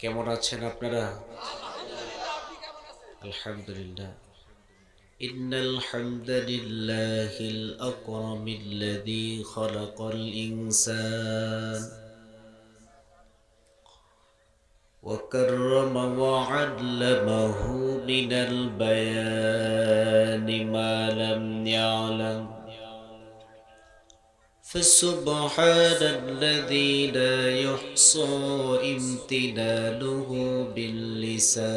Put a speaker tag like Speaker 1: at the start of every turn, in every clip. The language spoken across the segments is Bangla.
Speaker 1: কেমন আছেন আপনারা আলহামদুলিল্লাহ إن الحمد لله الأكرم الذي خلق الإنسان وكرم وعلمه من البيان ما لم يعلم فسبحان الذي لا يحصى امتنانه باللسان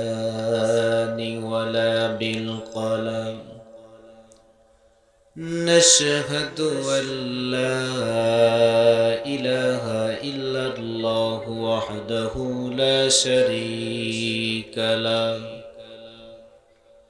Speaker 1: ولا بالقلم. نشهد أن لا إله إلا الله وحده لا شريك له.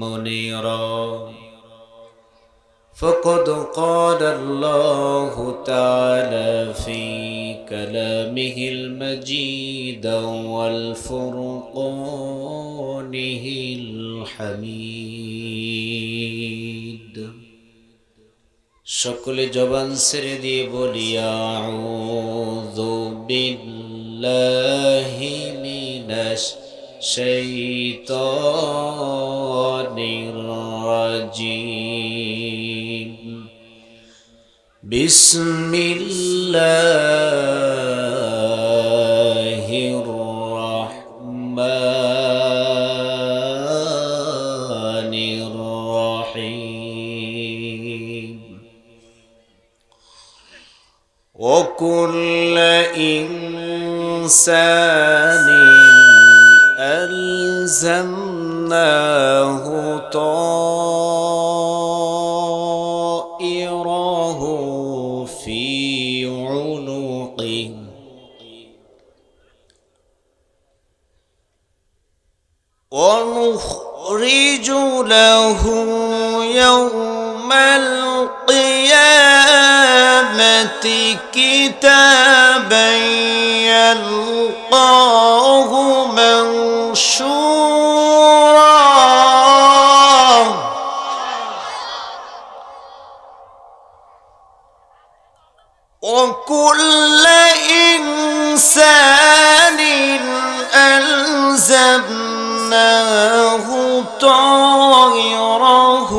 Speaker 1: منيرا فقد قال الله تعالى في كلامه المجيد والفرقانه الحميد সকলে জবান ছেড়ে দিয়ে বলি আউযু বিল্লাহি মিনাশ الشيطان الرجيم بسم الله الرحمن الرحيم وكل إنسان ألزمناه طائره في عنقه. ونخرج له يوم القيامة كتابا يلقاه. وكل إنسان ألزمناه طائره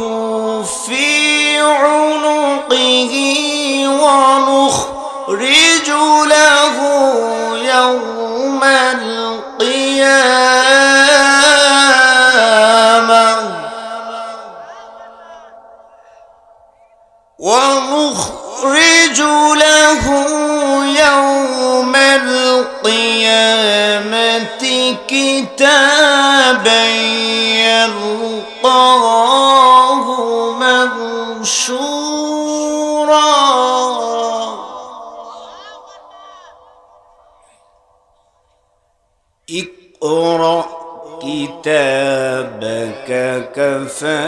Speaker 1: القيامة كتابا يلقاه منشورا اقرأ كتابك كفى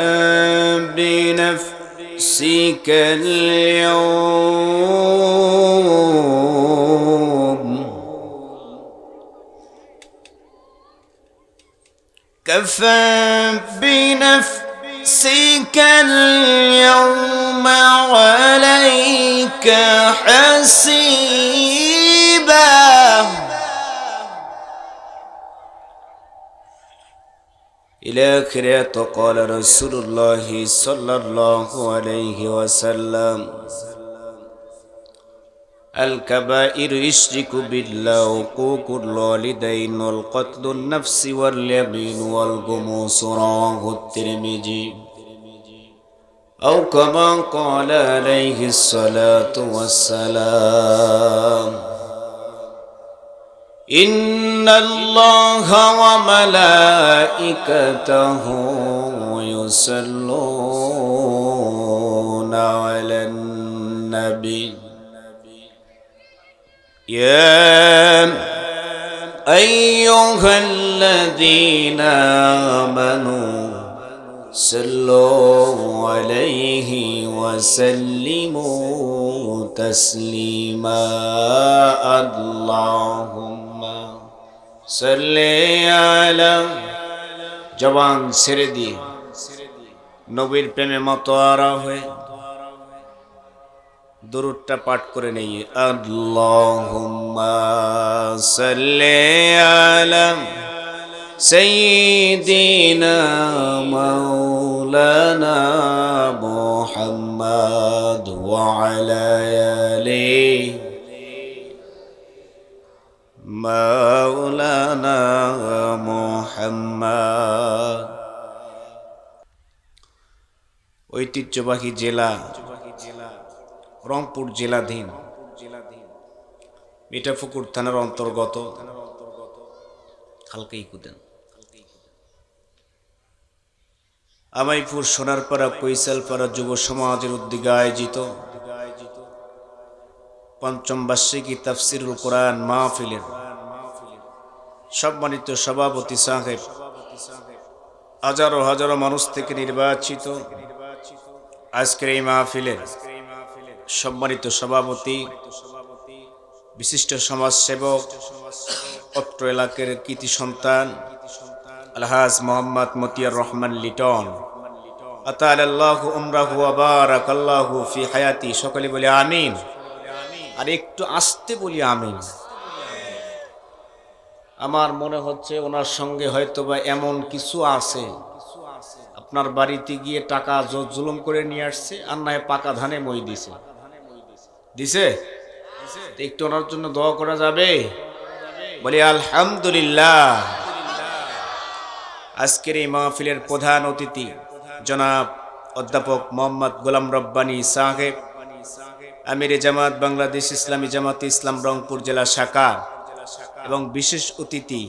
Speaker 1: بنفسك اليوم. كفى بنفسك اليوم عليك حسيبا. إلى آخر قال رسول الله صلى الله عليه وسلم. الكبائر يشرك بالله وقوق الوالدين والقتل النفس واليمين والغموس رواه الترمذي. أو كما قال عليه الصلاة والسلام إن الله وملائكته يصلون على النبي. يا أيها الذين آمنوا صلوا عليه وسلموا تسليما اللهم صل على জবান ছেড়ে দিয়ে নবীর প্রেমে মতোয়ারা হয়ে দরুদটা পাঠ করে নেই। আল্লাহুম্মা সাল্লি আলা সাইয়্যিদিনা মাওলানা ঐতিহ্যবাহী জেলা রংপুর জেলাধীন। মিঠাপুকুর থানার অন্তর্গত। হালকাই কুদেন। আমাইপুর সোনারপাড়া কৈশালপাড়া যুব সমাজের উদ্যোগে আয়োজিত পঞ্চম বার্ষিকী তাফসিরুল কোরআন মাহফিলের সম্মানিত সভাপতি সাহেব হাজারো হাজারো মানুষ থেকে নির্বাচিত আজকের এই মাহফিলের সম্মানিত সভাপতি, বিশিষ্ট সমাজসেবক, অত্র এলাকার কৃতি সন্তান, আলহাজ মোহাম্মদ মতিয়ার রহমান লিটন। আতাল্লাহু উমরাহু আবারাকাল্লাহু ফি হায়াতি। সকলে বলে আমিন। আমার মনে হচ্ছে ওনার সঙ্গে হয়তো বা এমন কিছু আছে। আপনার বাড়িতে গিয়ে টাকা জুলুম করে নিয়ে আসছে, আর পাকা ধানে মই দিছে। দিছে? একটু ওনার জন্য দোয়া করা যাবে? বলি, আলহামদুলিল্লাহ। আজকের এই মাহফিলের প্রধান অতিথি জনাব অধ্যাপক মোহাম্মদ গোলাম রব্বানী সাহেব, আমিরে জামাত বাংলাদেশ ইসলামী জামাত ইসলাম রংপুর জেলা শাখা এবং বিশেষ অতিথি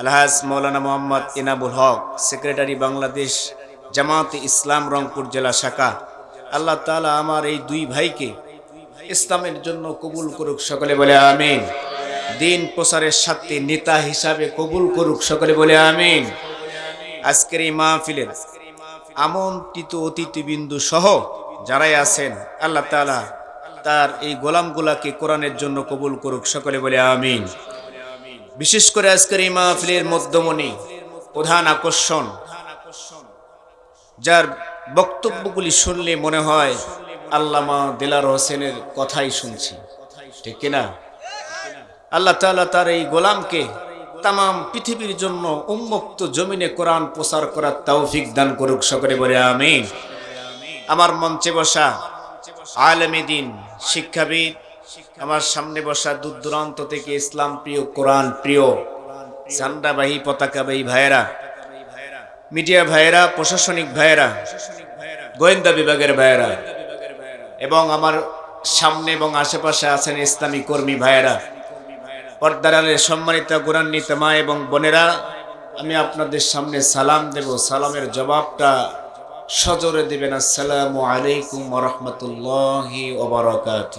Speaker 1: আলহাজ মৌলানা মোহাম্মদ ইনাবুল হক, সেক্রেটারি বাংলাদেশ জামাত ইসলাম রংপুর জেলা শাখা। আল্লাহ তাআলা আমার এই দুই ভাইকে ইসলামের জন্য কবুল করুক সকলে বলে আমিন। দিন প্রচারের সাথে নেতা হিসাবে কবুল করুক সকলে বলে আমিন। আজকের এই মাহফিলের আমন্ত্রিত অতিথিবিন্দু সহ যারাই আছেন, আল্লাহ তাআলা তার এই গোলামগুলাকে কোরআনের জন্য কবুল করুক সকলে বলে আমিন। বিশেষ করে আজকের এই মাহফিলের মধ্যমণি, প্রধান আকর্ষণ, যার বক্তব্যগুলি শুনলে মনে হয় আল্লামা দিলার হোসেনের কথাই শুনছি। ঠিক কিনা আল্লাহ তাআলা তার এই গোলামকে তাম পৃথিবীর জন্য উন্মুক্ত জমিনে কোরআন প্রচার করার তৌফিক দান করুক সকলে বলে আমি আমার মঞ্চে বসা আলমী দিন শিক্ষাবিদ, আমার সামনে বসা দূর দূরান্ত থেকে ইসলাম প্রিয়, কোরআন প্রিয় ঝান্ডাবাহী পতাকাবাহী ভাইয়েরা, মিডিয়া ভাইয়েরা, প্রশাসনিক ভাইয়েরা, গোয়েন্দা বিভাগের ভাইয়েরা এবং আমার সামনে এবং আশেপাশে আছেন ইসলামী কর্মী ভাইয়েরা। পর্দারালের সম্মানিত গুরান্বিত মা এবং বোনেরা, আমি আপনাদের সামনে সালাম দেব। সালামের জবাবটা সজোরে দেবেন। আসসালামু আলাইকুম রহমতুল্লাহি ওবরাকাত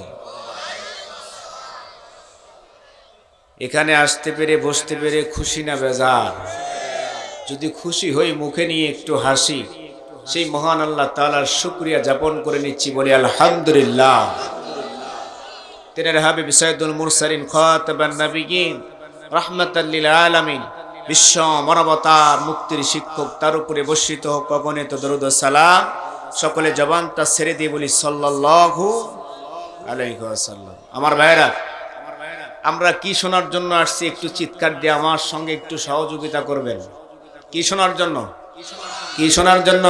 Speaker 1: এখানে আসতে পেরে, বসতে পেরে খুশি না বেজার? যদি খুশি হই মুখে নিয়ে একটু হাসি। সেই মহান আল্লাহ তালার শুক্রিয়া যাপন করে নিচ্ছি বলি আলহামদুলিল্লাহ। তেনের হাবিব সৈয়দুল মুরসালিন খাতাবান নবিয়িন রাহমাতাল্লিল আলামিন, বিশ্ব মানবতার মুক্তির শিক্ষক, তার উপরে বর্ষিত হোক অগণিত দরুদ সালাম। সকলে জবানটা ছেড়ে দিয়ে বলি সাল্লাল্লাহু আলাইহি ওয়াসাল্লাম। আমার ভাইরা আমরা কি শোনার জন্য আসছি একটু চিৎকার দিয়ে আমার সঙ্গে একটু সহযোগিতা করবেন। কি শোনার জন্য? কি শোনার জন্য?